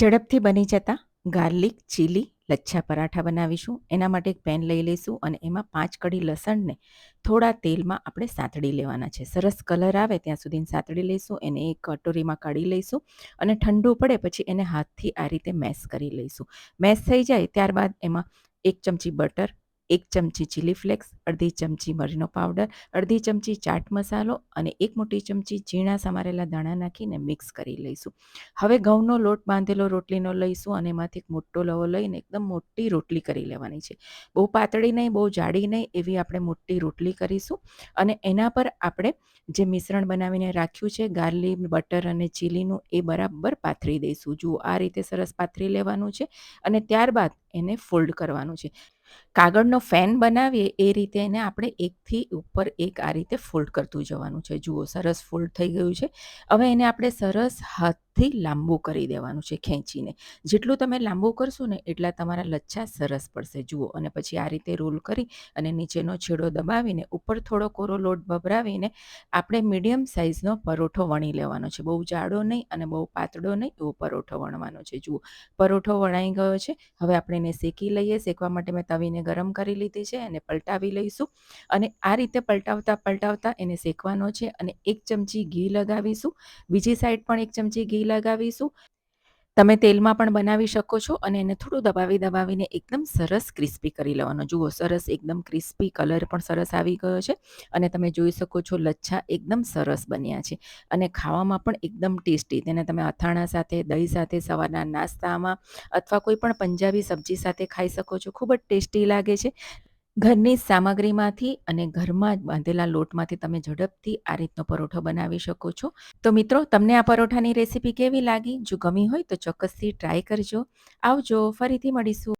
ઝડપથી બની જતા ગાર્લિક, ચીલી, લચ્છા પરાઠા બનાવીશું. એના માટે એક પેન લઈ લઈશું અને એમાં પાંચ કડી લસણને થોડા તેલમાં આપણે સાતડી લેવાના છે. સરસ કલર આવે ત્યાં સુધી સાતડી લઈશું, એને એક કટોરીમાં કાઢી લઈશું અને ઠંડુ પડે પછી એને હાથથી આ રીતે મેસ કરી લઈશું. મેસ થઈ જાય ત્યારબાદ એમાં એક ચમચી બટર એક ચમચી ચીલી ફ્લેક્સ અડધી ચમચી મરીનો પાવડર અડધી ચમચી ચાટ મસાલો અને એક મોટી ચમચી ઝીણા સમારેલા દાણા નાખીને મિક્સ કરી લઈશું. હવે ઘઉંનો લોટ, બાંધેલો રોટલીનો લઈશું અને એમાંથી એક મોટો લવો લઈને એકદમ મોટી રોટલી કરી લેવાની છે. બહુ પાતળી નહીં, બહુ જાડી નહીં એવી આપણે મોટી રોટલી કરીશું અને એના પર આપણે જે મિશ્રણ બનાવીને રાખ્યું છે, ગાર્લિક, બટર અને ચીલીનું એ બરાબર પાથરી દઈશું. જુઓ આ રીતે સરસ પાથરી લેવાનું છે અને ત્યારબાદ એને ફોલ્ડ કરવાનું છે. કાગળનો ફેન બનાવીએ એ રીતે એને આપણે એકથી ઉપર એક આ રીતે ફોલ્ડ કરતું જવાનું છે. જુઓ, સરસ ફોલ્ડ થઈ ગયું છે. હવે એને આપણે સરસ હાથથી લાંબુ કરી દેવાનું છે ખેંચીને. જેટલું તમે લાંબુ કરશો ને એટલા તમારા લચ્છા સરસ પડશે. જુઓ, અને પછી આ રીતે રોલ કરી અને નીચેનો છેડો દબાવીને, ઉપર થોડો કોરો લોટ ભભરાવીને, આપણે મીડિયમ સાઇઝનો પરોઠો વણી લેવાનો છે. બહુ જાડો નહીં અને બહુ પાતળો નહીં એવો પરોઠો વણવાનો છે. જુઓ, પરોઠો વણાઈ ગયો છે. હવે આપણે એને શેકી લઈએ. શેકવા માટે મેં તવીને ગરમ કરી લીધી છે અને પલટાવી લઈશું. અને આ રીતે પલટાવતા પલટાવતા એને શેકવાનો છે અને એક ચમચી ઘી લગાવીશું. બીજી સાઈડ પણ એક ચમચી ઘી લગાવીશું. તમે તેલમાં પણ બનાવી શકો છો અને એને થોડું દબાવી દબાવીને એકદમ સરસ ક્રિસ્પી કરી લેવાનો. જુઓ, સરસ એકદમ ક્રિસ્પી કલર પણ સરસ આવી ગયો છે અને તમે જોઈ શકો છો લચ્છા એકદમ સરસ બન્યા છે. અને ખાવામાં પણ એકદમ ટેસ્ટી. તેને તમે અથાણા સાથે, દહીં સાથે, સવારના નાસ્તામાં અથવા કોઈ પણ પંજાબી સબ્જી સાથે ખાઈ શકો છો. ખૂબ જ ટેસ્ટી લાગે છે. ઘરની સામગ્રીમાંથી અને ઘરમાં જ બાંધેલા લોટમાંથી તમે ઝડપથી આ રીતનો પરોઠો બનાવી શકો છો. તો મિત્રો, તમને આ પરોઠાની રેસીપી કેવી લાગી? જો ગમી હોય તો ચોક્કસથી ટ્રાય કરજો. આવજો, ફરીથી મળીશું.